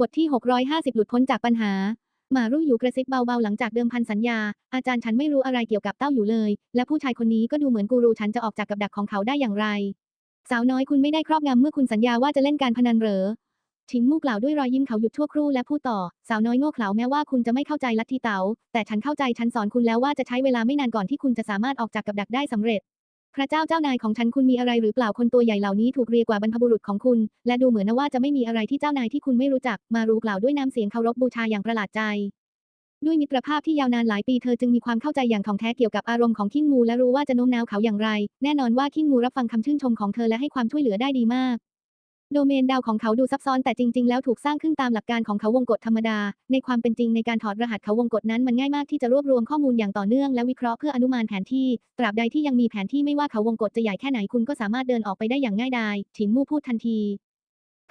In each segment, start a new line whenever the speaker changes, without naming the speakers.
บทที่ 650 หลุดพ้นจากปัญหาหมารู้อยู่กระซิบเบาๆ หลังจากเดิมพันสัญญา อาจารย์ฉันไม่รู้อะไรเกี่ยวกับเต้าอยู่เลย และผู้ชายคนนี้ก็ดูเหมือนกูรูฉันจะออกจากกับดักของเขาได้อย่างไร สาวน้อยคุณไม่ได้ครอบงำเมื่อคุณสัญญาว่าจะเล่นการพนันเหรอชิงมู่กล่าวด้วยรอยยิ้มเขาหยุดชั่วครู่และพูดต่อ สาวน้อยโง่เขลาแม้ว่าคุณจะไม่เข้าใจลัทธิเต๋าแต่ฉันเข้าใจฉันสอนคุณแล้วว่าจะใช้เวลาไม่นานก่อนที่คุณจะสามารถออกจากกับดักได้สำเร็จ พระเจ้าเจ้านายของฉันคุณมีอะไรหรือเปล่าคนตัวใหญ่เหล่านี้ถูกเรียกว่าบรรพบุรุษของคุณ และดูเหมือนว่าจะไม่มีอะไรที่เจ้านายที่คุณไม่รู้จัก มารู้กล่าวด้วยน้ำเสียงเคารพบูชาอย่างประหลาดใจ ด้วยมิตรภาพที่ยาวนานหลายปีเธอจึงมีความเข้าใจอย่างถ่องแท้เกี่ยวกับอารมณ์ของขิงงูและรู้ว่าจะโน้มน้าวเขาอย่างไร แน่นอนว่าขิงงูรับฟังคำชื่นชมของเธอและให้ความช่วยเหลือได้ดีมาก โดเมนดาวของเขาดูซับซ้อนแต่จริง ๆ แล้วถูกสร้างขึ้นตามหลักการของเขาวงกฏธรรมดา ในความเป็นจริงในการถอดรหัสเขาวงกฏนั้นมันง่ายมากที่จะรวบรวมข้อมูลอย่างต่อเนื่องและวิเคราะห์เพื่ออนุมานแผนที่ ตราบใดที่ยังมีแผนที่ไม่ว่าเขาวงกฏจะใหญ่แค่ไหนคุณก็สามารถเดินออกไปได้อย่างง่ายดายฉินมู่พูดทันที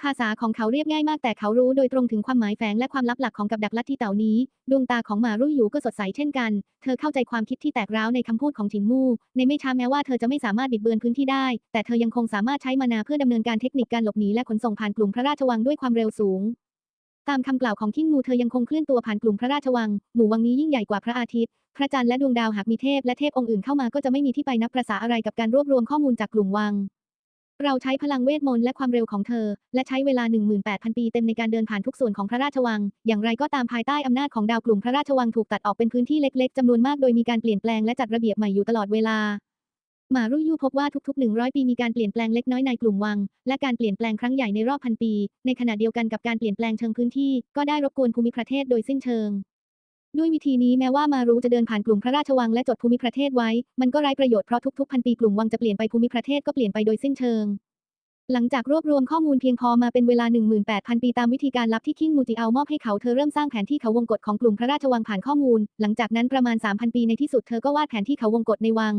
ภาษาของเขาเรียบง่ายมากแต่เขารู้โดยตรงถึงความหมายแฝงและความลับหลักของกับดักลัทธิเต่านี้ ดวงตาของหมารุ่ยหยูก็สดใสเช่นกัน เธอเข้าใจความคิดที่แตกร้าวในคำพูดของฉินมู่ ในไม่ช้าแม้ว่าเธอจะไม่สามารถบิดเบือนพื้นที่ได้ แต่เธอยังคงสามารถใช้มานาเพื่อดำเนินการเทคนิคการหลบหนีและขนส่งผ่านกลุ่มพระราชวังด้วยความเร็วสูง ตามคำกล่าวของขิ้งมูเธอยังคงเคลื่อนตัวผ่านกลุ่มพระราชวัง หมู่วังนี้ยิ่งใหญ่กว่าพระอาทิตย์ พระจันทร์และดวงดาวหากมีเทพและเทพองค์อื่นเข้ามาก็จะไม่มีที่ไปนับประสาอะไรกับการรวบรวมข้อมูลจากกลุ่มวัง เราใช้พลังเวทมนต์และความเร็วของเธอ และใช้เวลา 18,000 ปีเต็มในการเดินผ่านทุกส่วนของพระราชวัง อย่างไรก็ตามภายใต้อำนาจของดาวกลุ่มพระราชวังถูกตัดออกเป็นพื้นที่เล็กๆจำนวนมากโดยมีการเปลี่ยนแปลงและจัดระเบียบใหม่อยู่ตลอดเวลาหมารุยยูพบว่าทุกๆ 100 ปีมีการเปลี่ยนแปลงเล็กน้อยในกลุ่มวัง และการเปลี่ยนแปลงครั้งใหญ่ในรอบพันปี ในขณะเดียวกันกับการเปลี่ยนแปลงเชิงพื้นที่ ก็ได้รบกวนภูมิประเทศโดยสิ้นเชิง ด้วยวิธีนี้แม้ว่ามารู้จะเดินผ่านกลุ่มพระราชวังและจดภูมิประเทศไว้ มันก็ไร้ประโยชน์เพราะทุกๆพันปีกลุ่มวังจะเปลี่ยนไปภูมิประเทศก็เปลี่ยนไปโดยสิ้นเชิง หลังจากรวบรวมข้อมูลเพียงพอมาเป็นเวลา 18,000 ปีตามวิธีการลับที่คิงมูจิเอามอบให้เขาเธอเริ่มสร้างแผนที่เขาวงกฏของกลุ่มพระราชวังผ่านข้อมูล หลังจากนั้นประมาณ 3,000 ปีในที่สุดเธอก็วาดแผนที่เขาวงกฏในวัง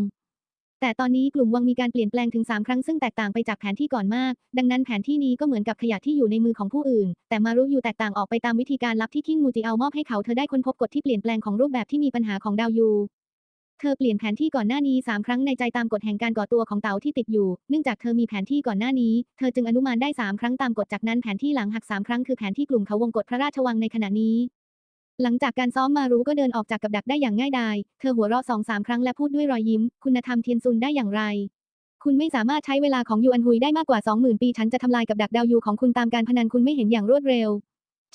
แต่ตอนนี้กลุ่มวังมีการเปลี่ยนแปลงถึง 3 ครั้งซึ่งแตกต่างไปจากแผนที่ก่อนมาก ดังนั้นแผนที่นี้ก็เหมือนกับขยะที่อยู่ในมือของผู้อื่น แต่มารู้อยู่แตกต่างออกไปตามวิธีการลับที่คิงมูจิเอามอบให้เขาเธอได้ค้นพบกฎที่เปลี่ยนแปลงของรูปแบบที่มีปัญหาของดาวยูเธอเปลี่ยนแผนที่ก่อนหน้านี้ 3 ครั้งในใจตามกฎแห่งการก่อตัวของเต่าที่ติดอยู่ เนื่องจากเธอมีแผนที่ก่อนหน้านี้ เธอจึงอนุมานได้ 3 ครั้งตามกฎจากนั้นแผนที่หลังหัก 3 ครั้งคือแผนที่กลุ่มเขาวงกฏพระราชวังในขณะนี้ หลังจากการซ้อมมารู้ก็เดินออกจากกับดักได้อย่างง่ายดาย เธอหัวเราะสองสามครั้งและพูดด้วยรอยยิ้ม คุณธรรมเทียนซุนได้อย่างไร คุณไม่สามารถใช้เวลาของยูอันฮุยได้มากกว่า 20,000 ปี ฉันจะทำลายกับดักดาวยูของคุณตามการพนันคุณไม่เห็นอย่างรวดเร็ว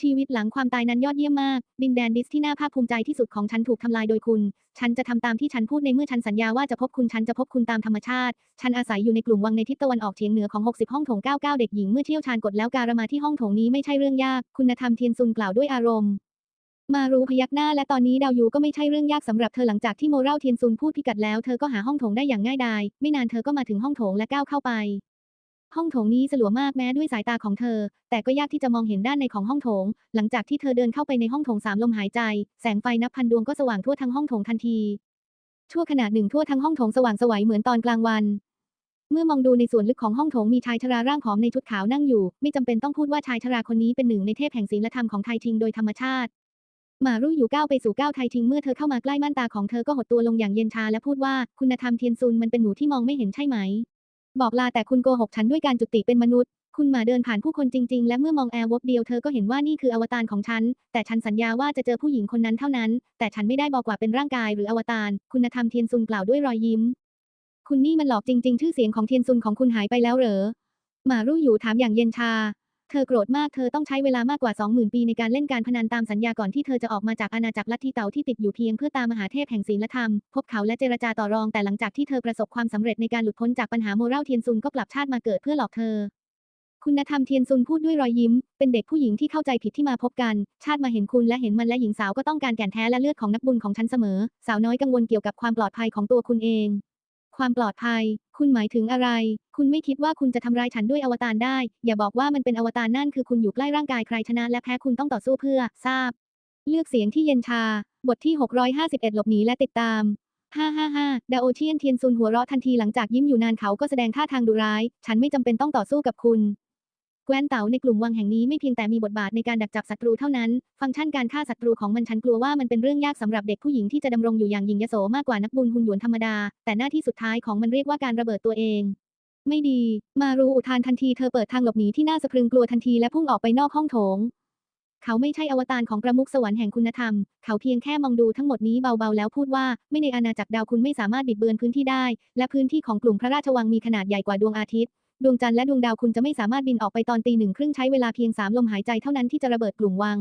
ชีวิตหลังความตายนั้นยอดเยี่ยมมาก ดินแดนดิสที่น่าภาคภูมิใจที่สุดของฉันถูกทำลายโดยคุณ ฉันจะทำตามที่ฉันพูดในเมื่อฉันสัญญาว่าจะพบคุณฉันจะพบคุณตามธรรมชาติ ฉันอาศัยอยู่ในกลุ่มวังในทิศตะวันออกเฉียงเหนือของ 60 ห้องโถง 99 เด็กหญิงเมื่อเที่ยวชาญกดแล้วการมาที่ห้องโถงนี้ไม่ใช่เรื่องยาก คุณธรรมเทียนซุนกล่าวด้วยอารมณ์ มารู้พยักหน้าและตอนนี้ดาวยูก็ไม่ใช่เรื่องยากสำหรับเธอหลังจากที่โมเรลเทียนซุนพูดพิกัดแล้วเธอก็หาห้องโถงได้อย่างง่ายดาย ไม่นานเธอก็มาถึงห้องโถงและก้าวเข้าไป ห้องโถงนี้สลัวมากแม้ด้วยสายตาของเธอ แต่ก็ยากที่จะมองเห็นด้านในของห้องโถง หลังจากที่เธอเดินเข้าไปในห้องโถงสามลมหายใจ แสงไฟนับพันดวงก็สว่างทั่วทั้งห้องโถงทันที ชั่วขณะหนึ่งทั่วทั้งห้องโถงสว่างสวัยเหมือนตอนกลางวันเมื่อมองดูในส่วนลึกของห้องโถงมีชายชราร่างผอมในชุดขาวนั่งอยู่ ไม่จำเป็นต้องพูดว่าชายชราคนนี้เป็นหนึ่งในเทพแห่งศีลธรรมของไทยทิงโดยธรรมชาติ หมารู้อยู่ก้าวไปสู่ก้าวไทยทิงเมื่อเธอเข้ามาใกล้ม่านตาของเธอก็หดตัวลงอย่างเย็นชาและพูดว่าคุณธรรมเทียนซุนมันเป็นหนูที่มองไม่เห็นใช่ไหม บอกลาแต่คุณโกหกฉันด้วยการจุติเป็นมนุษย์ คุณหมาเดินผ่านผู้คนจริง ๆ และเมื่อมองแอร์วบเดียวเธอก็เห็นว่านี่คืออวตารของฉัน แต่ฉันสัญญาว่าจะเจอผู้หญิงคนนั้นเท่านั้น แต่ฉันไม่ได้บอกว่าเป็นร่างกายหรืออวตาร คุณธรรมเทียนซุนกล่าวด้วยรอยยิ้ม คุณนี่มันหลอกจริง ๆ ชื่อเสียงของเทียนซุนของคุณหายไปแล้วเหรอหมารู้อยู่ถามอย่างเย็นชา เธอโกรธมาก เธอต้องใช้เวลามากกว่า 20,000 ปีในการเล่นการพนันตามสัญญาก่อนที่เธอจะออกมาจากอาณาจักรลัทธิเต่าที่ติดอยู่เพียงเพื่อตามมหาเทพแห่งศีลธรรม พบเขาและเจรจาต่อรองแต่หลังจากที่เธอประสบความสำเร็จในการหลุดพ้นจากปัญหาโมเรลเทียนซุนก็กลับชาติมาเกิดเพื่อหลอกเธอ คุณธรรมเทียนซุนพูดด้วยรอยยิ้ม เป็นเด็กผู้หญิงที่เข้าใจผิดที่มาพบกัน ชาติมาเห็นคุณและเห็นมันและหญิงสาวก็ต้องการแก่นแท้และเลือดของนักบุญของฉันเสมอ สาวน้อยกังวลเกี่ยวกับความปลอดภัยของตัวคุณเอง ความปลอดภัย คุณหมายถึงอะไร คุณไม่คิดว่าคุณจะทำร้ายฉันด้วยอวตารได้ อย่าบอกว่ามันเป็นอวตารนั่นคือคุณอยู่ใกล้ร่างกายใครชนะและแพ้คุณต้องต่อสู้เพื่อ ทราบ เลือกเสียงที่เย็นชา บทที่ 651 หลบหนีและติดตามฮ่าฮ่าฮ่าดาโอเชียนเทียนซุนหัวเราะทันทีหลังจากยิ้มอยู่นานเขาก็แสดงท่าทางดุร้าย ฉันไม่จำเป็นต้องต่อสู้กับคุณ แกวนเต๋าในกลุ่มวังแห่งนี้ไม่เพียงแต่มีบทบาทในการดักจับศัตรูเท่านั้น ฟังก์ชันการฆ่าศัตรูของมันฉันกลัวว่ามันเป็นเรื่องยากสำหรับเด็กผู้หญิงที่จะดำรงอยู่อย่างหญิงยโสมากกว่านักบุญหุ่นหยวนธรรมดา แต่หน้าที่สุดท้ายของมันเรียกว่าการระเบิดตัวเอง ไม่ดี มารูอุทานทันทีเธอเปิดทางหลบหนีที่น่าสะพรึงกลัวทันทีและพุ่งออกไปนอกห้องโถง เขาไม่ใช่อวตารของประมุขสวรรค์แห่งคุณธรรม เขาเพียงแค่มองดูทั้งหมดนี้เบาๆแล้วพูดว่าไม่ในอาณาจักรดาวคุณไม่สามารถบิดเบือนพื้นที่ได้ และพื้นที่ของกลุ่มพระราชวังมีขนาดใหญ่กว่าดวงอาทิตย์ ดวงจันทร์และดวงดาวคุณจะไม่สามารถบินออกไปตอนตีหนึ่งครึ่งใช้เวลาเพียงสามลมหายใจเท่านั้นที่จะระเบิดกลุ่มวัง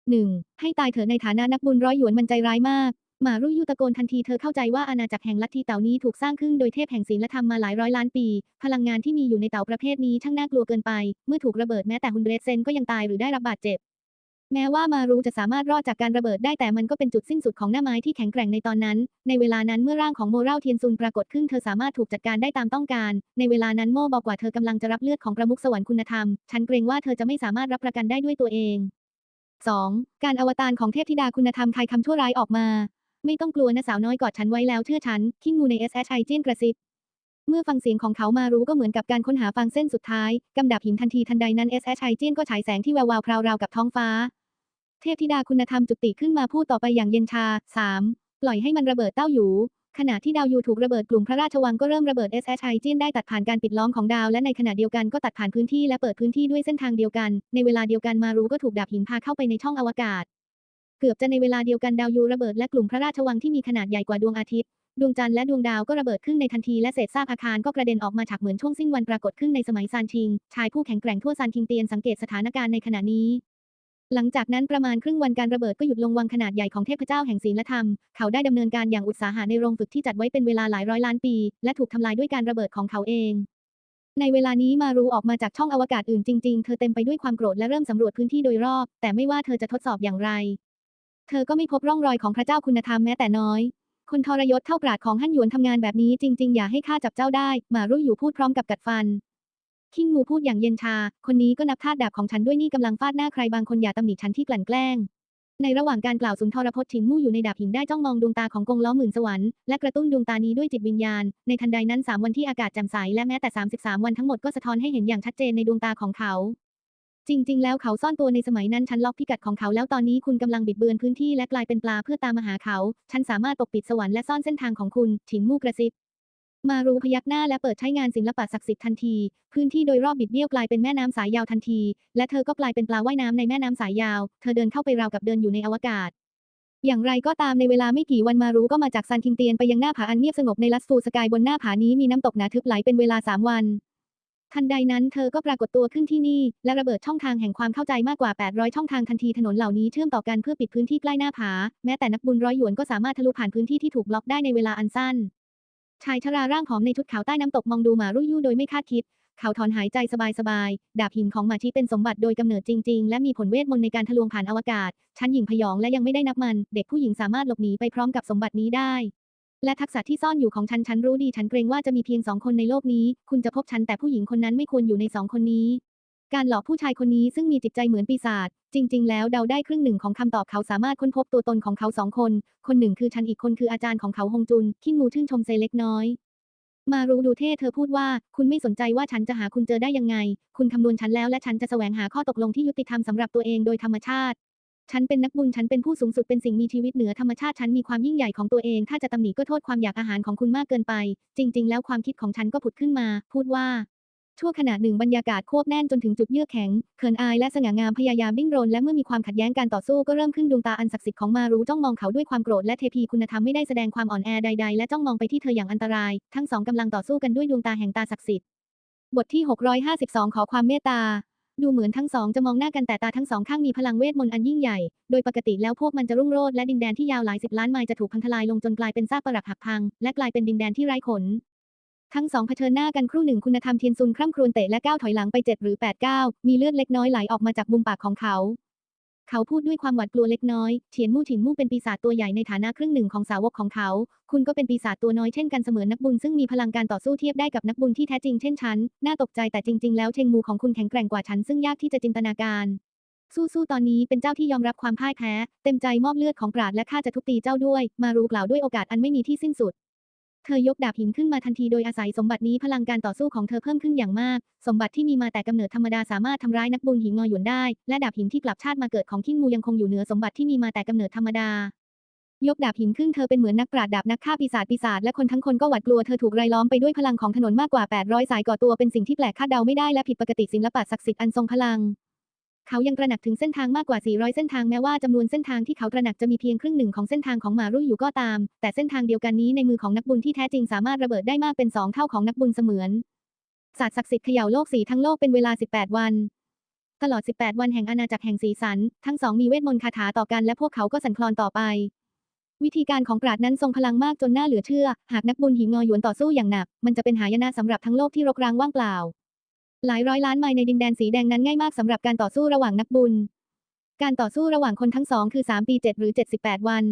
1. ให้ตายเถอะในฐานะนักบุญร้อยหยวนมันใจร้ายมากหมารุ่ยยูตะโกนทันทีเธอเข้าใจว่าอาณาจักรแห่งลัทธิเต่านี้ถูกสร้างขึ้นโดยเทพแห่งศีลธรรมมาหลายร้อยล้านปี พลังงานที่มีอยู่ในเต่าประเภทนี้ช่างน่ากลัวเกินไป เมื่อถูกระเบิดแม้แต่ฮุนเดรสเซนก็ยังตายหรือได้รับบาดเจ็บ แม้ว่ามารูจะสามารถรอดจากการระเบิดได้แต่มันก็เป็นจุดสิ้นสุดของหน้าไม้ที่แข็งแกร่งในตอนนั้น ในเวลานั้นเมื่อร่างของโมเราเทียนซุนปรากฏขึ้นเธอสามารถถูกจัดการได้ตามต้องการ ในเวลานั้นโมบอกว่าเธอกำลังจะรับเลือดของประมุขสวรรค์คุณธรรม ฉันเกรงว่าเธอจะไม่สามารถรับประกันได้ด้วยตัวเอง 2. การอวตารของเทพธิดาคุณธรรมคายคำชั่วร้ายออกมา ไม่ต้องกลัวนะสาวน้อยกอดฉันไว้แล้วเชื่อฉันคิงงูใน SHI เจียนกระซิบเมื่อฟังเสียงของเขามารู้ก็เหมือนกับการค้นหาฟางเส้นสุดท้าย กำดับหินทันทีทันใดนั้น SHI เจียนก็ฉายแสงที่แวววาวพราวราวกับท้องฟ้า เทพธิดาคุณธรรมจุติขึ้นมาพูดต่อไปอย่างเย็นชา 3. ปล่อยให้มันระเบิดเต้าหยูขณะที่ดาวยูถูกระเบิดกลุ่มพระราชวังก็เริ่มระเบิด SHI เจีนได้ตัดผ่านการปิดล้อมของดาวและในขณะเดียวกันก็ตัดผ่านพื้นที่และเปิดพื้นที่ด้วยเส้นทางเดียวกัน ในเวลาเดียวกันมารู้ก็ถูกดาบหินพาเข้าไปในช่องอวกาศ เกือบจะในเวลาเดียวกันดาวยูระเบิดและกลุ่มพระราชวังที่มีขนาดใหญ่กว่าดวงอาทิตย์ดวงจันทร์และดวงดาวก็ระเบิดขึ้นในทันทีและเศษซากอาคารก็กระเด็นออกมาฉากเหมือนช่วงสิ้นวันปรากฏขึ้นในสมัยซานชิง ชายผู้แข็งแกร่งทั่วซานคิงเตียนสังเกตสถานการณ์ในขณะนี้ หลังจากนั้นประมาณครึ่งวันการระเบิดก็หยุดลงวังขนาดใหญ่ของเทพเจ้าแห่งศีลธรรม เขาได้ดำเนินการอย่างอุตสาหะในโรงฝึกที่จัดไว้เป็นเวลาหลายร้อยล้านปี และถูกทำลายด้วยการระเบิดของเขาเอง ในเวลานี้มารูออกมาจากช่องอวกาศอื่นจริงๆ เธอเต็มไปด้วยความโกรธและเริ่มสำรวจพื้นที่โดยรอบ แต่ไม่ว่าเธอจะทดสอบอย่างไร เธอก็ไม่พบร่องรอยของพระเจ้าคุณธรรมแม้แต่น้อย คนทรยศเท่าปราดของฮั่นหยวนทำงานแบบนี้จริง ๆ อย่าให้ข้าจับเจ้าได้ มารุ่ยอยู่พูดพร้อมกับกัดฟัน คิงมูพูดอย่างเย็นชา คนนี้ก็นับทาสดาบของฉันด้วยนี่กำลังฟาดหน้าใครบางคนอย่าตำหนิฉันที่กลั่นแกล้ง ในระหว่างการกล่าวสุนทรพจน์ฉินมู่อยู่ในดาบหินได้จ้องมองดวงตาของกงล้อหมื่นสวรรค์และกระตุ้นดวงตานี้ด้วยจิตวิญญาณ ในทันใดนั้น 3 วันที่อากาศแจ่มใสและแม้แต่ 33 วันทั้งหมดก็สะท้อนให้เห็นอย่างชัดเจนในดวงตาของเขา จริง ๆ แล้วเขาซ่อนตัวในสมัยนั้นฉันล็อกพิกัดของเขาแล้วตอนนี้คุณกำลังบิดเบือนพื้นที่และกลายเป็นปลาเพื่อตามมาหาเขา ฉันสามารถปกปิดสวรรค์และซ่อนเส้นทางของคุณฉินมู่กระซิบ มารูพยักหน้าและเปิดใช้งานศิลปะศักดิ์สิทธิ์ทันที พื้นที่โดยรอบบิดเบี้ยวกลายเป็นแม่น้ำสายยาวทันที และเธอก็กลายเป็นปลาว่ายน้ำในแม่น้ำสายยาว เธอเดินเข้าไปราวกับเดินอยู่ในอวกาศ อย่างไรก็ตามในเวลาไม่กี่วันมารู้ก็มาจากซานคิงเตียนไปยังหน้าผาอันเงียบสงบในลัสฟูสกายบนหน้าผานี้มีน้ำตกหนาทึบไหลเป็นเวลาสามวัน ทันใดนั้นเธอก็ปรากฏตัวขึ้นที่นี่ และระเบิดช่องทางแห่งความเข้าใจมากกว่า 800 ช่องทางทันทีถนนเหล่านี้เชื่อมต่อกันเพื่อปิดพื้นที่ใกล้หน้าผา แม้แต่นักบุญร้อยหยวนก็สามารถทะลุผ่านพื้นที่ที่ถูกบล็อกได้ในเวลาอันสั้น ชายชราร่างผอมในชุดขาวใต้น้ำตกมองดูหมารุ่ยยู่โดยไม่คาดคิด เขาถอนหายใจสบายๆ ดาบหินของหมาชีเป็นสมบัติโดยกำเนิดจริงๆ และมีผลเวทมนต์ในการทะลวงผ่านอวกาศ ชั้นหญิงพยองและยังไม่ได้นับมัน เด็กผู้หญิงสามารถหลบหนีไปพร้อมกับสมบัตินี้ได้ และทักษะที่ซ่อนอยู่ของฉันฉันรู้ดีฉันเกรงว่าจะมีเพียงสองคนในโลกนี้ คุณจะพบฉันแต่ผู้หญิงคนนั้นไม่ควรอยู่ในสองคนนี้ การหลอกผู้ชายคนนี้ซึ่งมีจิตใจเหมือนปีศาจ จริง ๆ แล้วเดาได้ครึ่งหนึ่งของคำตอบเขาสามารถค้นพบตัวตนของเขาสองคน คนหนึ่งคือฉันอีกคนคืออาจารย์ของเขาฮงจุน คิงมูชื่นชมเซเล็กน้อย มารู้ดูเท่เธอพูดว่า คุณไม่สนใจว่าฉันจะหาคุณเจอได้ยังไง คุณคำนวณฉันแล้วและฉันจะแสวงหาข้อตกลงที่ยุติธรรมสำหรับตัวเองโดยธรรมชาติ ฉันเป็นนักบุญฉันเป็นผู้สูงสุดเป็นสิ่งมีชีวิตเหนือธรรมชาติฉันมีความยิ่งใหญ่ของตัวเอง ถ้าจะตำหนิก็โทษความอยากอาหารของคุณมากเกินไป จริง ๆ แล้วความคิดของฉันก็ผุดขึ้นมา พูดว่า ชั่วขณะหนึ่งบรรยากาศควบแน่นจนถึงจุดเยือกแข็ง เขินอายและสง่างามพยายามดิ้นรนและเมื่อมีความขัดแย้งการต่อสู้ก็เริ่มขึ้นดวงตาอันศักดิ์สิทธิ์ของมารู้จ้องมองเขาด้วยความโกรธและเทพีคุณธรรมไม่ได้แสดงความอ่อนแอใด ๆ และจ้องมองไปที่เธออย่างอันตราย ทั้งสองกำลังต่อสู้กันด้วยดวงตาแห่งตาศักดิ์สิทธิ์บทที่ 652 ขอความเมตตาดูเหมือนทั้งสองจะมองหน้ากันแต่ตาทั้งสองข้างมีพลังเวทมนต์อันยิ่งใหญ่ โดยปกติแล้วพวกมันจะรุ่งโรจน์และดินแดนที่ยาวหลายสิบล้านไมล์จะถูกพังทลายลงจนกลายเป็นซากปรักหักพัง และกลายเป็นดินแดนที่ไร้ขน ทั้งสองเผชิญหน้ากันครู่หนึ่งคุณธรรมเทียนซุนคร่ำครวญเตะและก้าวถอยหลังไปเจ็ดหรือแปดก้าวมีเลือดเล็กน้อยไหลออกมาจากมุมปากของเขา เขาพูดด้วยความหวาดกลัวเล็กน้อยเฉียนมู่ถินมู่เป็นปีศาจตัวใหญ่ในฐานะครึ่งหนึ่งของสาวกของเขา คุณก็เป็นปีศาจตัวน้อยเช่นกันเสมือนนักบุญซึ่งมีพลังการต่อสู้เทียบได้กับนักบุญที่แท้จริงเช่นฉันน่าตกใจแต่จริง ๆ แล้วเชงมูของคุณแข็งแกร่งกว่าฉันซึ่งยากที่จะจินตนาการสู้ๆ ตอนนี้เป็นเจ้าที่ยอมรับความพ่ายแพ้ เต็มใจมอบเลือดของปราดและข้าจะทุบตีเจ้าด้วย มารูกล่าวด้วยโอกาสอันไม่มีที่สิ้นสุด เธอยกดาบหินขึ้นมาทันทีโดยอาศัยสมบัตินี้พลังการต่อสู้ของเธอเพิ่มขึ้นอย่างมาก สมบัติที่มีมาแต่กำเนิดธรรมดาสามารถทำร้ายนักบุญหิงงอหยวนได้ และดาบหินที่กลับชาติมาเกิดของขิ้งมูยังคงอยู่เหนือสมบัติที่มีมาแต่กำเนิดธรรมดายกดาบหินขึ้นเธอเป็นเหมือนนักปราดดาบนักฆ่าปีศาจปีศาจและคนทั้งคนก็หวาดกลัวเธอถูกรายล้อมไปด้วยพลังของถนนมากกว่า 800 สายก่อตัวเป็นสิ่งที่แปลกคาดเดาไม่ได้และผิดปกติศิลปะศักดิ์สิทธิ์อันทรงพลัง เขายังตระหนักถึงเส้นทางมากกว่า 400 เส้นทางแม้ว่าจำนวนเส้นทางที่เขาตระหนักจะมีเพียงครึ่งหนึ่งของเส้นทางของมารุอยู่ก็ตาม แต่เส้นทางเดียวกันนี้ในมือของนักบุญที่แท้จริงสามารถระเบิดได้มากเป็นสองเท่าของนักบุญเสมือนศาสตร์ศักดิ์สิทธิ์เขย่าโลกสีทั้งโลกเป็นเวลา 18 วัน ตลอด 18 วันแห่งอาณาจักรแห่งสีสัน ทั้งสองมีเวทมนต์คาถาต่อกันและพวกเขาก็สั่นคลอนต่อไป วิธีการของปราดนั้นทรงพลังมากจนน่าเหลือเชื่อ หากนักบุญหิงงอหยวนต่อสู้อย่างหนัก มันจะเป็นหายนะสำหรับทั้งโลกที่รกร้างว่างเปล่า หลายร้อยล้านไมล์ในดินแดนสีแดงนั้นง่ายมากสำหรับการต่อสู้ระหว่างนักบุญ การต่อสู้ระหว่างคนทั้งสองคือ 3 ปี 7 หรือ 78 วัน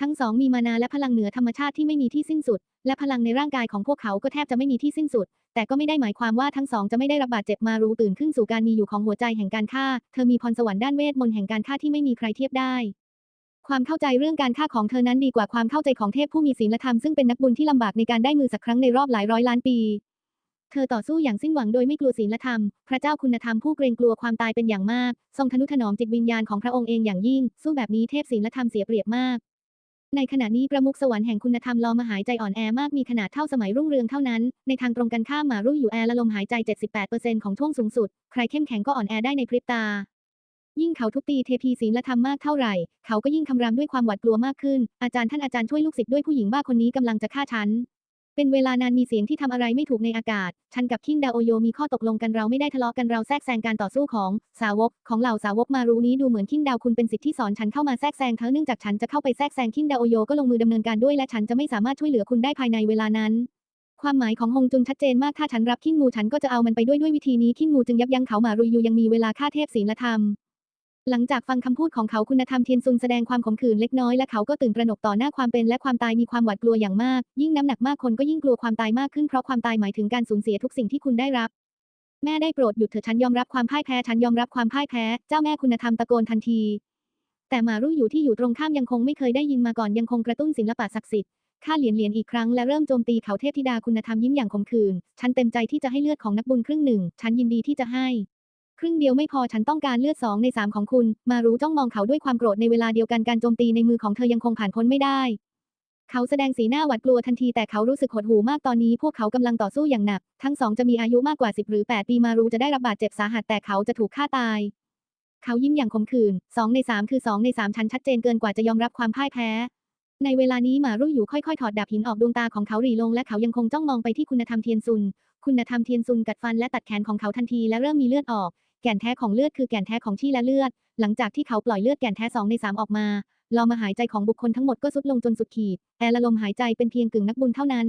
ทั้งสองมีมานาและพลังเหนือธรรมชาติที่ไม่มีที่สิ้นสุด และพลังในร่างกายของพวกเขาก็แทบจะไม่มีที่สิ้นสุด แต่ก็ไม่ได้หมายความว่าทั้งสองจะไม่ได้รับบาดเจ็บมารู้ตื่นขึ้นสู่การมีอยู่ของหัวใจแห่งการฆ่า เธอมีพรสวรรค์ด้านเวทมนต์แห่งการฆ่าที่ไม่มีใครเทียบได้ความเข้าใจเรื่องการฆ่าของเธอนั้นดีกว่าความเข้าใจของเทพผู้มีศีลธรรมซึ่งเป็นนักบุญที่ลำบากในการได้มือสักครั้งในรอบหลายร้อยล้านปี เธอต่อสู้อย่างสิ้นหวังโดยไม่กลัวศีลธรรม พระเจ้าคุณธรรมผู้เกรงกลัวความตายเป็นอย่างมาก ทรงทนุถนอมจิตวิญญาณของพระองค์เองอย่างยิ่ง สู้แบบนี้เทพศีลธรรมเสียเปรียบมาก ในขณะนี้ประมุขสวรรค์แห่งคุณธรรมลอมหายใจอ่อนแอมากมีขนาดเท่าสมัยรุ่งเรืองเท่านั้น ในทางตรงกันข้ามมารุ่ยอยู่แอร์ละลมหายใจ 78%ของช่วงสูงสุด ใครเข้มแข็งก็อ่อนแอได้ในพริบตายิ่งเขาทุบตีเทพีศีลธรรมมากเท่าไหร่ เขาก็ยิ่งคำรามด้วยความหวาดกลัวมากขึ้น อาจารย์ท่านอาจารย์ช่วยลูกศิษย์ด้วยผู้หญิงบ้าคนนี้กำลังจะฆ่าฉัน เป็นเวลานานมีเสียงที่ทำอะไรไม่ถูกในอากาศฉันกับคิงดาโอโยมีข้อตกลงกันเราไม่ได้ทะเลาะกันเราแทรกแซงการต่อสู้ของสาวกของเหล่าสาวกมารู้นี้ดูเหมือนคิงดาวคุณเป็นสิทธิ์ที่สอนฉันเข้ามาแทรกแซงเธอเนื่องจากฉันจะเข้าไปแทรกแซงคิงดาโอโยก็ลงมือดำเนินการด้วยและฉันจะไม่สามารถช่วยเหลือคุณได้ภายในเวลานั้น ความหมายของฮงจุนชัดเจนมากถ้าฉันรับคิงมูฉันก็จะเอามันไปด้วยด้วยวิธีนี้คิงมูจึงยับยั้งเขามารุยยูยังมีเวลาฆ่าเทพศีลธรรม หลังจากฟังคำพูดของเขาคุณธรรมเทียนซุนแสดงความขมขื่นเล็กน้อยและเขาก็ตื่นตระหนกต่อหน้าความเป็นและความตายมีความหวาดกลัวอย่างมาก ยิ่งน้ำหนักมากคนก็ยิ่งกลัวความตายมากขึ้นเพราะความตายหมายถึงการสูญเสียทุกสิ่งที่คุณได้รับ แม่ได้โปรดหยุดเถอะฉันยอมรับความพ่ายแพ้ฉันยอมรับความพ่ายแพ้ เจ้าแม่คุณธรรมตะโกนทันที แต่มารู้อยู่ที่อยู่ตรงข้ามยังคงไม่เคยได้ยินมาก่อนยังคงกระตุ้นศิลปะศักดิ์สิทธิ์ฆ่าเหรียญเหรียญอีกครั้งและเริ่มโจมตีเขาเทพธิดาคุณธรรมยิ้มอย่างขมขื่นฉันเต็มใจที่จะให้เลือดของนักบุญครึ่งหนึ่ง ฉันยินดีที่จะให้ ครึ่งเดียวไม่พอฉันต้องการเลือดสองในสามของคุณ มารู้จ้องมองเขาด้วยความโกรธในเวลาเดียวกันการโจมตีในมือของเธอยังคงผ่านพ้นไม่ได้ เขาแสดงสีหน้าหวาดกลัวทันทีแต่เขารู้สึกหดหู่มากตอนนี้พวกเขากำลังต่อสู้อย่างหนัก ทั้งสองจะมีอายุมากกว่า 10 หรือ 8 ปีมารู้จะได้รับบาดเจ็บสาหัสแต่เขาจะถูกฆ่าตาย เขายิ้มอย่างขมขื่นสองในสามคือสองในสามฉันชัดเจนเกินกว่าจะยอมรับความพ่ายแพ้ในเวลานี้หมารุ่ยอยู่ค่อยๆ ถอดดาบหินออกดวงตาของเขาหรีลงและเขายังคงจ้องมองไปที่คุณธรรมเทียนซุน คุณธรรมเทียนซุนกัดฟันและตัดแขนของเขาทันทีและเริ่มมีเลือดออก แก่นแท้ของเลือดคือแก่นแท้ของที่และเลือด หลังจากที่เขาปล่อยเลือดแก่นแท้สองในสามออกมาลอมาหายใจของบุคคลทั้งหมดก็สุดลงจนสุดขีดแอร์ละลมหายใจเป็นเพียงกึ่งนักบุญเท่านั้น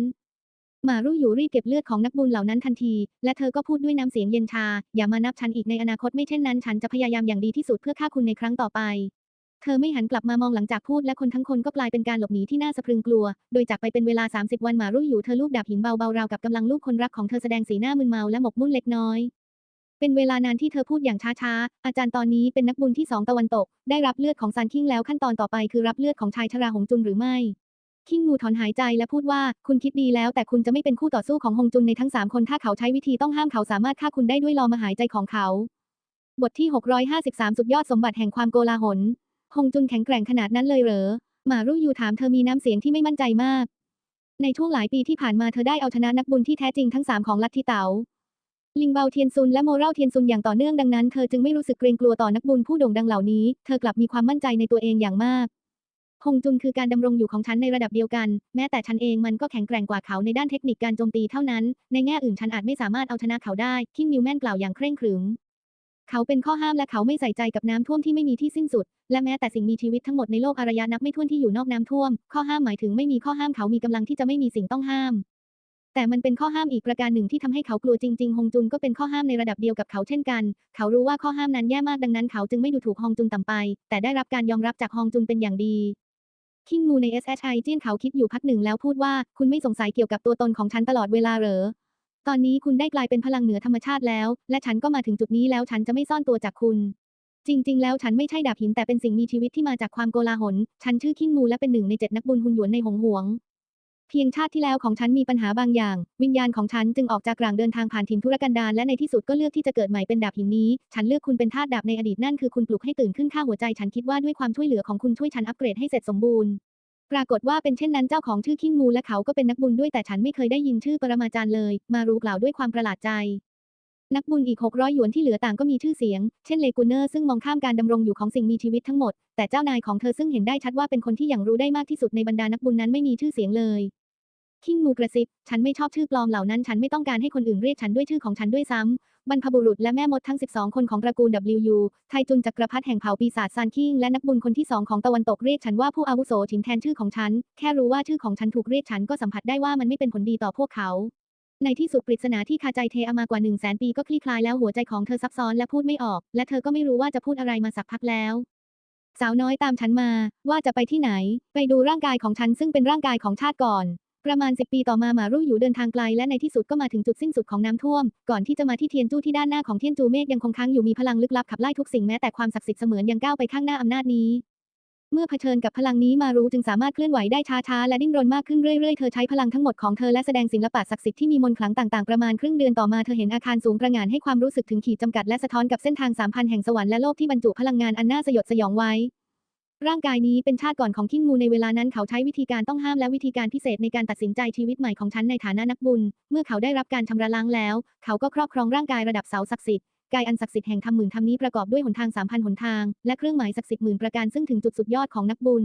หมารู้อยู่รีบเก็บเลือดของนักบุญเหล่านั้นทันที และเธอก็พูดด้วยน้ำเสียงเย็นชา อย่ามานับฉันอีกในอนาคตไม่เช่นนั้น ฉันจะพยายามอย่างดีที่สุดเพื่อฆ่าคุณในครั้งต่อไป เธอไม่หันกลับมามองหลังจากพูดและคนทั้งคนก็กลายเป็นการหลบหนีที่น่าสะพรึงกลัว โดยจากไปเป็นเวลา 30 วันหมารู้อยู่เธอลูกดาบหินเบาๆราวกับกำลังลูกคนรักของเธอแสดงสีหน้ามึนเมาและหมกมุ่นเล็กน้อย เป็นเวลานานที่เธอพูดอย่างช้าๆ อาจารย์ตอนนี้เป็นนักบุญที่สองตะวันตก ได้รับเลือดของซานคิงแล้วขั้นตอนต่อไปคือรับเลือดของชายชราหงจุนหรือไม่ คิงงูถอนหายใจและพูดว่าคุณคิดดีแล้ว แต่คุณจะไม่เป็นคู่ต่อสู้ของฮงจุนในทั้งสามคนถ้าเขาใช้วิธีต้องห้ามเขาสามารถฆ่าคุณได้ด้วยลอมาหายใจของเขา บทที่ 653 สุดยอดสมบัติแห่งความโกลาหลฮงจุนแข็งแกร่งขนาดนั้นเลยเหรอหมารู้อยู่ถามเธอมีน้ำเสียงที่ไม่มั่นใจมาก ในช่วงหลายปีที่ผ่านมาเธอได้เอาชนะนักบุญที่แท้จริงทั้งสามของลัทธิเต๋า ลิงเบาเทียนซุนและโมเรลเทียนซุนอย่างต่อเนื่องดังนั้นเธอจึงไม่รู้สึกเกรงกลัวต่อนักบุญผู้โด่งดังเหล่านี้ เธอกลับมีความมั่นใจในตัวเองอย่างมากฮงจุนคือการดำรงอยู่ของฉันในระดับเดียวกัน แม้แต่ฉันเองมันก็แข็งแกร่งกว่าเขาในด้านเทคนิคการโจมตีเท่านั้น ในแง่อื่นฉันอาจไม่สามารถเอาชนะเขาได้ คิงมิวแมนกล่าวอย่างเคร่งขรึม เขาเป็นข้อห้ามและเขาไม่ใส่ใจกับน้ำท่วมที่ไม่มีที่สิ้นสุด และแม้แต่สิ่งมีชีวิตทั้งหมดในโลกอารยะนับไม่ถ้วนที่อยู่นอกน้ำท่วม ข้อห้ามหมายถึงไม่มีข้อห้ามเขามีกำลังที่จะไม่มีสิ่งต้องห้าม แต่มันเป็นข้อห้ามอีกประการหนึ่งที่ทำให้เขากลัวจริงๆ ฮงจุนก็เป็นข้อห้ามในระดับเดียวกับเขาเช่นกัน เขารู้ว่าข้อห้ามนั้นแย่มากดังนั้นเขาจึงไม่ดูถูกฮองจุนต่ำไป แต่ได้รับการยอมรับจากฮองจุนเป็นอย่างดี คิงมูใน SHI เจี้ยนเขาคิดอยู่พักหนึ่งแล้วพูดว่า คุณไม่สงสัยเกี่ยวกับตัวตนของฉันตลอดเวลาเหรอ ตอนนี้คุณได้กลายเป็นพลังเหนือธรรมชาติแล้ว และฉันก็มาถึงจุดนี้แล้วฉันจะไม่ซ่อนตัวจากคุณจริง ๆ แล้วฉันไม่ใช่ดาบหินแต่เป็นสิ่งมีชีวิตที่มาจากความโกลาหล ฉันชื่อคิงมูและเป็นหนึ่งในเจ็ดนักบุญหุนหยวนในหงหวง พียงชาติที่แล้วของฉันมีปัญหาบางอย่าง วิญญาณของฉันจึงออกจากกลางเดินทางผ่านถิ่นทุรกันดารและในที่สุดก็เลือกที่จะเกิดใหม่เป็นดาบหินนี้ ฉันเลือกคุณเป็นทาสดาบในอดีตนั่นคือคุณปลุกให้ตื่นขึ้นข้าหัวใจฉันคิดว่าด้วยความช่วยเหลือของคุณช่วยฉันอัปเกรดให้เสร็จสมบูรณ์ปรากฏว่าเป็นเช่นนั้นเจ้าของชื่อคิงมูและเขาก็เป็นนักบุญด้วยแต่ฉันไม่เคยได้ยินชื่อปรมาจารย์เลย มารู้กล่าวด้วยความประหลาดใจ นักบุญอีก 600 หยวนที่เหลือต่างก็มีชื่อเสียง เช่นเลกูเนอร์ซึ่งมองข้ามการดำรงอยู่ของสิ่งมีชีวิตทั้งหมด แต่เจ้านายของเธอซึ่งเห็นได้ชัดว่าเป็นคนที่อย่างรู้ได้มากที่สุดในบรรดานักบุญนั้นไม่มีชื่อเสียงเลย คิงมูกระซิบ ฉันไม่ชอบชื่อปลอมเหล่านั้น ฉันไม่ต้องการให้คนอื่นเรียกฉันด้วยชื่อของฉันด้วยซ้ำ บรรพบุรุษและแม่มดทั้ง 12 คนของตระกูล WU ไทจุนจักรพรรดิแห่งเผ่าปีศาจซานคิงและนักบุญคนที่สองของตะวันตกเรียกฉันว่าผู้อาวุโสถินแทนชื่อของฉัน แค่รู้ว่าชื่อของฉันถูกเรียกฉันก็สัมผัสได้ว่ามันไม่เป็นผลดีต่อพวกเขาในที่สุดปริศนาที่คาใจเทอามากว่า1 0 0 0 0แสนปีก็คลี่คลายแล้วหัวใจของเธอซับซ้อนและพูดไม่ออก และเธอก็ไม่รู้ว่าจะพูดอะไรมาสักพักแล้ว สาวน้อยตามฉันมา ว่าจะไปที่ไหน ไปดูร่างกายของฉันซึ่งเป็นร่างกายของชาติก่อน ประมาณ 10 ปีต่อมาหมารุ่อยู่เดินทางไกลและในที่สุดก็มาถึงจุดสิ้นสุดของน้ำท่วม ก่อนที่จะมาที่เทียนจู้ที่ด้านหน้าของเทียนจูเมฆยังคงค้างอยู่มีพลังลึกลับขับไล่ทุกสิ่งแม้แต่ความศักดิ์สิทธิ์เสมือนยังก้าวไปข้างหน้าอำนาจนี้ เมื่อเผชิญกับพลังนี้มารู้จึงสามารถเคลื่อนไหวได้ช้าๆและดิ้นรนมากขึ้นเรื่อยๆเธอใช้พลังทั้งหมดของเธอและแสดงศิลปะศักดิ์สิทธิ์ที่มีมนต์ขลังต่างๆประมาณครึ่งเดือนต่อมาเธอเห็นอาคารสูงประหง่านให้ความรู้สึกถึงขีดจำกัดและสะท้อนกับเส้นทางสามพันแห่งสวรรค์และโลกที่บรรจุพลังงานอันน่าสยดสยองไว้ ร่างกายนี้เป็นชาติก่อนของคิงมูในเวลานั้นเขาใช้วิธีการต้องห้ามและวิธีการพิเศษในการตัดสินใจชีวิตใหม่ของฉันในฐานะนักบุญ เมื่อเขาได้รับการชำระล้างแล้ว เขาก็ครอบครองร่างกายระดับเสาศักดิ์สิทธิ์กายอันศักดิ์สิทธิ์แห่งธรรมหมื่นธรรมนี้ประกอบด้วยหนทางสามพันหนทาง และเครื่องหมายศักดิ์สิทธิ์หมื่นประการซึ่งถึงจุดสุดยอดของนักบุญ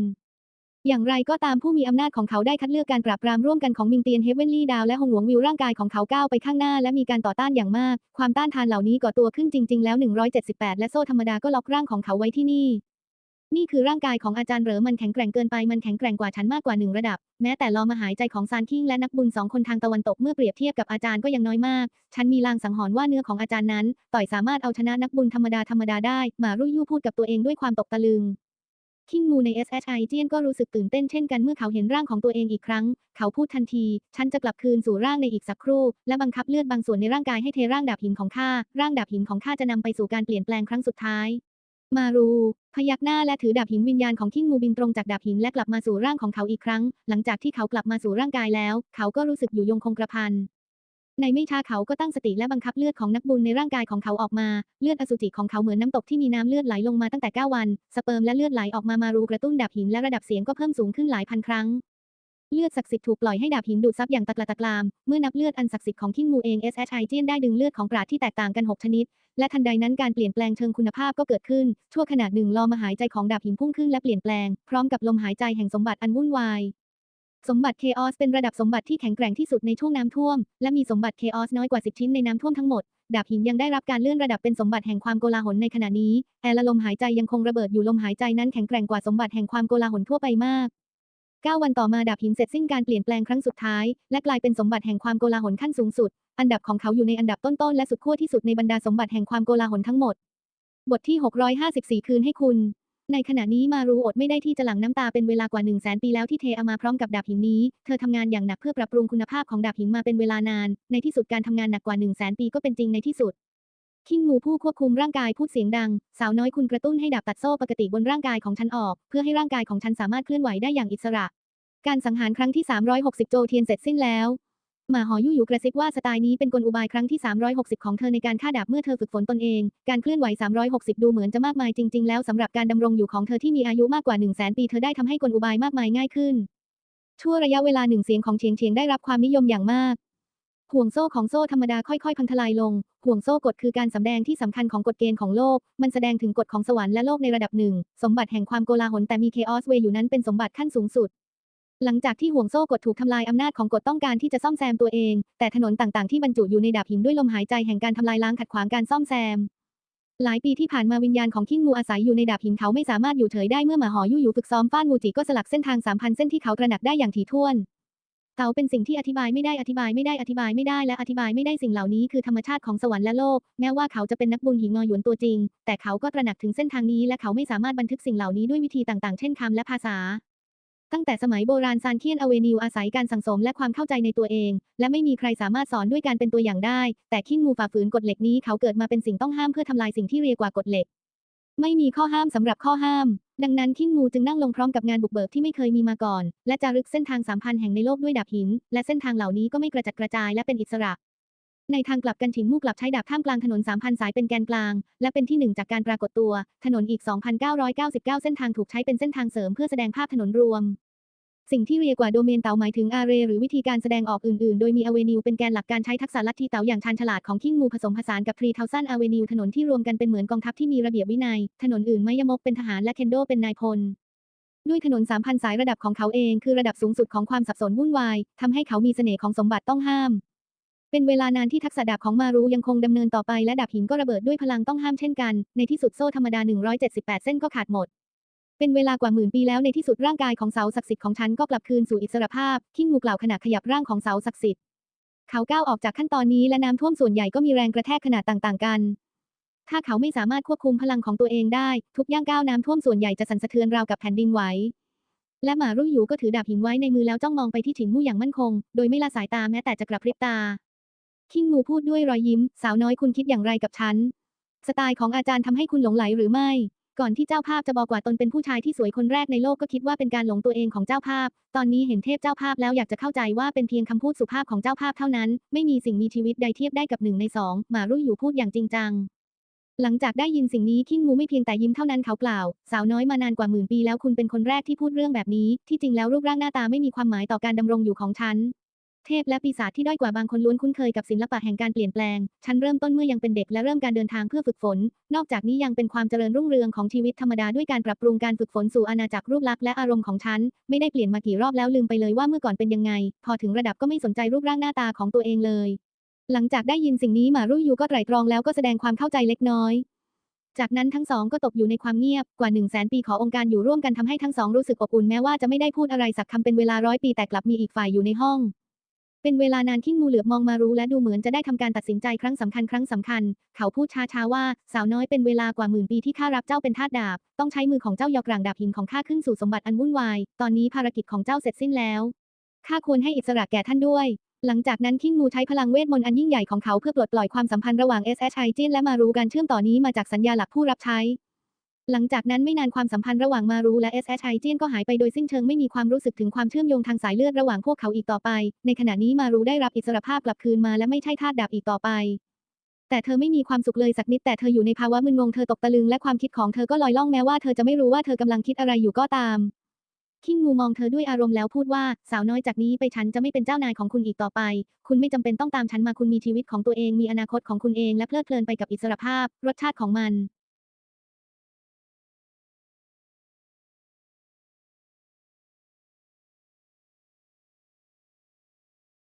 อย่างไรก็ตามผู้มีอำนาจของเขาได้คัดเลือกการปราบปรามร่วมกันของมิงเตียนเฮเวนลี่ดาวและหงหวงวิวร่างกายของเขาก้าวไปข้างหน้าและมีการต่อต้านอย่างมาก ความต้านทานเหล่านี้ก่อตัวขึ้นจริง ๆ แล้ว 178 และโซ่ธรรมดาก็ล็อกร่างของเขาไว้ที่นี่ นี่คือร่างกายของอาจารย์เหรอมันแข็งแกร่งเกินไปมันแข็งแกร่งกว่าฉันมากกว่าหนึ่งระดับ แม้แต่ลอมาหายใจของซานคิงและนักบุญสองคนทางตะวันตกเมื่อเปรียบเทียบกับอาจารย์ก็ยังน้อยมาก ฉันมีลางสังหรณ์ว่าเนื้อของอาจารย์นั้น ต่อยสามารถเอาชนะนักบุญธรรมดาธรรมดาได้หมารุ่ยยู่พูดกับตัวเองด้วยความตกตะลึงคิงมูใน SHI เจียนก็รู้สึกตื่นเต้นเช่นกันเมื่อเขาเห็นร่างของตัวเองอีกครั้ง เขาพูดทันที ฉันจะกลับคืนสู่ร่างในอีกสักครู่ และบังคับเลือดบางส่วนในร่างกายให้เทร่างดาบหินของข้า ร่างดาบหินของข้าจะนำไปสู่การเปลี่ยนแปลงครั้งสุดท้าย มารู พยักหน้าและถือดาบหินวิญญาณของคิงมูบินตรงจากดาบหินและกลับมาสู่ร่างของเขาอีกครั้ง หลังจากที่เขากลับมาสู่ร่างกายแล้ว เขาก็รู้สึกอยู่ยงคงกระพันในไม่ช้าเขาก็ตั้งสติและบังคับเลือดของนักบุญในร่างกายของเขาออกมา เลือดอสุจิของเขาเหมือนน้ำตกที่มีน้ำเลือดไหลลงมาตั้งแต่ 9 วัน สเปิร์มและเลือดไหลออกมามารูกระตุ้นดาบหินและระดับเสียงก็เพิ่มสูงขึ้นหลายพันครั้ง เลือดศักดิ์สิทธิ์ถูกปล่อยให้ดาบหินดูดซับอย่างตะกละตะกราม เมื่อนับเลือดอันศักดิ์สิทธิ์ของคิงมูเอง SHI เจียนได้ดึงเลือดของปราดที่แตกต่างกัน 6 ชนิด และทันใดนั้นการเปลี่ยนแปลงเชิงคุณภาพก็เกิดขึ้น ชั่วขณะหนึ่งลมหายใจของดาบหินพุ่งขึ้นและเปลี่ยนแปลง พร้อมกับลมหายใจแห่งสมบัติอันวุ่นวาย สมบัติเคออสเป็นระดับสมบัติที่แข็งแกร่งที่สุดในช่วงน้ำท่วม และมีสมบัติเคออสน้อยกว่า 10 ชิ้นในน้ำท่วมทั้งหมดดาบหินยังได้รับการเลื่อนระดับเป็นสมบัติแห่งความโกลาหลในขณะนี้แอลลมหายใจยังคงระเบิดอยู่ลมหายใจนั้นแข็งแกร่งกว่าสมบัติแห่งความโกลาหลทั่วไปมาก 9 วันต่อมาดาบหินเสร็จสิ้นการเปลี่ยนแปลงครั้งสุดท้าย และกลายเป็นสมบัติแห่งความโกลาหลขั้นสูงสุด อันดับของเขาอยู่ในอันดับต้นๆและสุดขั้วที่สุดในบรรดาสมบัติแห่งความโกลาหลทั้งหมด บทที่ 654 คืนให้คุณ ในขณะนี้มารูอดไม่ได้ที่จะหลั่งน้ำตาเป็นเวลากว่า1 0 0 0 0แสนปีแล้วที่เทเอามาพร้อมกับดาบหินนี้ เธอทำงานอย่างหนักเพื่อปรับปรุงคุณภาพของดาบหินมาเป็นเวลานาน ในที่สุดการทำงานหนักกว่า1 0 0 0 0แสนปีก็เป็นจริงในที่สุด คิงมูผู้ควบคุมร่างกายพูดเสียงดัง สาวน้อยคุณกระตุ้นให้ดาบตัดโซ่ปกติบนร่างกายของฉันออก เพื่อให้ร่างกายของฉันสามารถเคลื่อนไหวได้อย่างอิสระ การสังหารครั้งที่ 360 โจเทียนเสร็จสิ้นแล้วหมาหอยู่อยู่กระซิบว่าสไตล์นี้เป็นกลอุบายครั้งที่ 360 ของเธอในการฆ่าดาบเมื่อเธอฝึกฝนตนเอง การเคลื่อนไหว 360 ดูเหมือนจะมากมายจริง ๆ แล้วสำหรับการดำรงอยู่ของเธอที่มีอายุมากกว่า 1 0 0 0 0แสนปีเธอได้ทำให้กลอุบายมากมายง่ายขึ้น ชั่วระยะเวลาหนึ่งเสียงของเฉียงเฉียงได้รับความนิยมอย่างมาก ห่วงโซ่ของโซ่ธรรมดาค่อยๆ พังทลายลง ห่วงโซ่กฎคือการสำแดงที่สำคัญของกฎเกณฑ์ของโลก มันแสดงถึงกฎของสวรรค์และโลกในระดับหนึ่ง สมบัติแห่งความโกลาหลแต่มีเคออสเวอยู่นั้นเป็นสมบัติขั้นสูงสุด หลังจากที่ห่วงโซ่กฎถูกทำลายอำนาจของกฎต้องการที่จะซ่อมแซมตัวเอง แต่ถนนต่างๆที่บรรจุอยู่ในดาบหินด้วยลมหายใจแห่งการทำลายล้างขัดขวางการซ่อมแซม หลายปีที่ผ่านมาวิญญาณของคิงมูอาศัยอยู่ในดาบหินเขาไม่สามารถอยู่เฉยได้เมื่อหมาหอยู่อยู่ฝึกซ้อมฟ้านมูจิก็สลักเส้นทางสามพันเส้นที่เขาตระหนักได้อย่างถี่ถ้วน เต๋าเป็นสิ่งที่อธิบายไม่ได้อธิบายไม่ได้อธิบายไม่ได้และอธิบายไม่ได้สิ่งเหล่านี้คือธรรมชาติของสวรรค์และโลก แม้ว่าเขาจะเป็นนักบุญหิงงอหยวนตัวจริง แต่เขาก็ตระหนักถึงเส้นทางนี้และเขาไม่สามารถบันทึกสิ่งเหล่านี้ด้วยวิธีต่างๆ เช่นคำและภาษา ตั้งแต่สมัยโบราณซานเคียนอเวนิวอาศัยการสั่งสมและความเข้าใจในตัวเอง และไม่มีใครสามารถสอนด้วยการเป็นตัวอย่างได้ แต่คิงมูฝ่าฝืนกฎเหล็กนี้เขาเกิดมาเป็นสิ่งต้องห้ามเพื่อทำลายสิ่งที่เรียกว่ากฎเหล็ก ไม่มีข้อห้ามสำหรับข้อห้าม ดังนั้นคิงมูจึงนั่งลงพร้อมกับงานบุกเบิกที่ไม่เคยมีมาก่อน และจารึกเส้นทางสามพันแห่งในโลกด้วยดาบหิน และเส้นทางเหล่านี้ก็ไม่กระจัดกระจายและเป็นอิสระ ในทางกลับกันฉินมู่กลับใช้ดาบท่ามกลางถนน 3,000 สายเป็นแกนกลาง และเป็นที่หนึ่งจากการปรากฏตัว ถนนอีก 2,999 เส้นทางถูกใช้เป็นเส้นทางเสริมเพื่อแสดงภาพถนนรวม สิ่งที่เรียกว่าโดเมนเต๋าหมายถึงอาเรหรือวิธีการแสดงออกอื่นๆ โดยมีอเวนิวเป็นแกนหลักการใช้ทักษะลัทธิเต๋าอย่างชาญฉลาดของคิงมูผสมผสานกับทรีเทาซันอเวนิวถนนที่รวมกันเป็นเหมือนกองทัพที่มีระเบียบวินัย ถนนอื่นไมยมกเป็นทหารและเคนโดเป็นนายพลด้วยถนน 3,000 สายระดับของเขาเองคือระดับสูงสุดของความสับสนวุ่นวายทำให้เขามีเสน่ห์ของสมบัติต้องห้าม เป็นเวลานานที่ทักษะดาบของมารูยังคงดำเนินต่อไปและดาบหินก็ระเบิดด้วยพลังต้องห้ามเช่นกัน ในที่สุดโซ่ธรรมดา 178 เส้นก็ขาดหมด เป็นเวลากว่าหมื่นปีแล้วในที่สุดร่างกายของเสาศักดิ์สิทธิ์ของฉันก็กลับคืนสู่อิสรภาพคิงงูกล่าวขณะขยับร่างของเสาศักดิ์สิทธิ์เขาก้าวออกจากขั้นตอนนี้และน้ำท่วมส่วนใหญ่ก็มีแรงกระแทกขนาดต่างๆกัน ถ้าเขาไม่สามารถควบคุมพลังของตัวเองได้ ทุกย่างก้าวน้ำท่วมส่วนใหญ่จะสั่นสะเทือนราวกับแผ่นดินไหวและหมารุ่ยหยูก็ถือดาบหินไว้ในมือแล้วจ้องมองไปที่ฉิงมู่อย่างมั่นคง โดยไม่ละสายตาแม้แต่จะกระพริบตา คิงมูพูดด้วยรอยยิ้ม สาวน้อยคุณคิดอย่างไรกับฉัน สไตล์ของอาจารย์ทำให้คุณหลงไหลหรือไม่ ก่อนที่เจ้าภาพจะบอกว่าตนเป็นผู้ชายที่สวยคนแรกในโลกก็คิดว่าเป็นการหลงตัวเองของเจ้าภาพ ตอนนี้เห็นเทพเจ้าภาพแล้วอยากจะเข้าใจว่าเป็นเพียงคำพูดสุภาพของเจ้าภาพเท่านั้น ไม่มีสิ่งมีชีวิตใดเทียบได้กับหนึ่งในสองหมารุ่ยหยูพูดอย่างจริงจัง หลังจากได้ยินสิ่งนี้คิงมูไม่เพียงแต่ยิ้มเท่านั้นเขากล่าว สาวน้อยมานานกว่าหมื่นปีแล้วคุณเป็นคนแรกที่พูดเรื่องแบบนี้ ที่จริงแล้วรูปร่างหน้าตาไม่มีความหมายต่อการดำรงอยู่ของฉัน เทพและปีศาจที่ด้อยกว่าบางคนล้วนคุ้นเคยกับศิลปะแห่งการเปลี่ยนแปลง ฉันเริ่มต้นเมื่อยังเป็นเด็กและเริ่มการเดินทางเพื่อฝึกฝน นอกจากนี้ยังเป็นความเจริญรุ่งเรืองของชีวิตธรรมดาด้วยการปรับปรุงการฝึกฝนสู่อาณาจักรรูปลักษณ์และอารมณ์ของฉัน ไม่ได้เปลี่ยนมากี่รอบแล้วลืมไปเลยว่าเมื่อก่อนเป็นยังไง พอถึงระดับก็ไม่สนใจรูปร่างหน้าตาของตัวเองเลย หลังจากได้ยินสิ่งนี้หมารุ่ยยูก็ไตร่ตรองแล้วก็แสดงความเข้าใจเล็กน้อยจากนั้นทั้งสองก็ตกอยู่ในความเงียบกว่าหนึ่งแสนปีขอองค์การอยู่ร่วมกันทำให้ทั้งสองรู้สึกอบอุ่นแม้ว่าจะไม่ได้พูดอะไรสักคำเป็นเวลาร้อยปีแต่กลับมีอีกฝ่ายอยู่ในห้อง เป็นเวลานานที่งูเหลือบมองมารู้และดูเหมือนจะได้ทำการตัดสินใจครั้งสำคัญครั้งสำคัญ เขาพูดช้าๆว่า สาวน้อยเป็นเวลากว่าหมื่นปีที่ข้ารับเจ้าเป็นทาสดาบ ต้องใช้มือของเจ้ายกกลางดาบหินของข้าขึ้นสู่สมบัติอันวุ่นวาย ตอนนี้ภารกิจของเจ้าเสร็จสิ้นแล้วข้าควรให้อิสระแก่ท่านด้วย หลังจากนั้นคิงมูใช้พลังเวทมนต์อันยิ่งใหญ่ของเขาเพื่อปลดปล่อยความสัมพันธ์ระหว่าง S H I จินและมารูการเชื่อมต่อนี้มาจากสัญญาหลักผู้รับใช้ หลังจากนั้นไม่นานความสัมพันธ์ระหว่างมารูและ S H I จินก็หายไปโดยสิ้นเชิงไม่มีความรู้สึกถึงความเชื่อมโยงทางสายเลือดระหว่างพวกเขาอีกต่อไป ในขณะนี้มารูได้รับอิสรภาพกลับคืนมาและไม่ใช่ทาสดาบอีกต่อไป แต่เธอไม่มีความสุขเลยสักนิดแต่เธออยู่ในภาวะมึนงงเธอตกตะลึงและความคิดของเธอก็ลอยล่องแม้ว่าเธอจะไม่รู้ว่าเธอกำลังคิดอะไรอยู่ก็ตาม คิงงูมองเธอด้วยอารมณ์แล้วพูดว่าสาวน้อยจากนี้ไปฉันจะไม่เป็นเจ้านายของคุณอีกต่อไป คุณไม่จำเป็นต้องตามฉันมาคุณมีชีวิตของตัวเองมีอนาคตของคุณเองและเพลิดเพลินไปกับอิสรภาพ รสชาติของมัน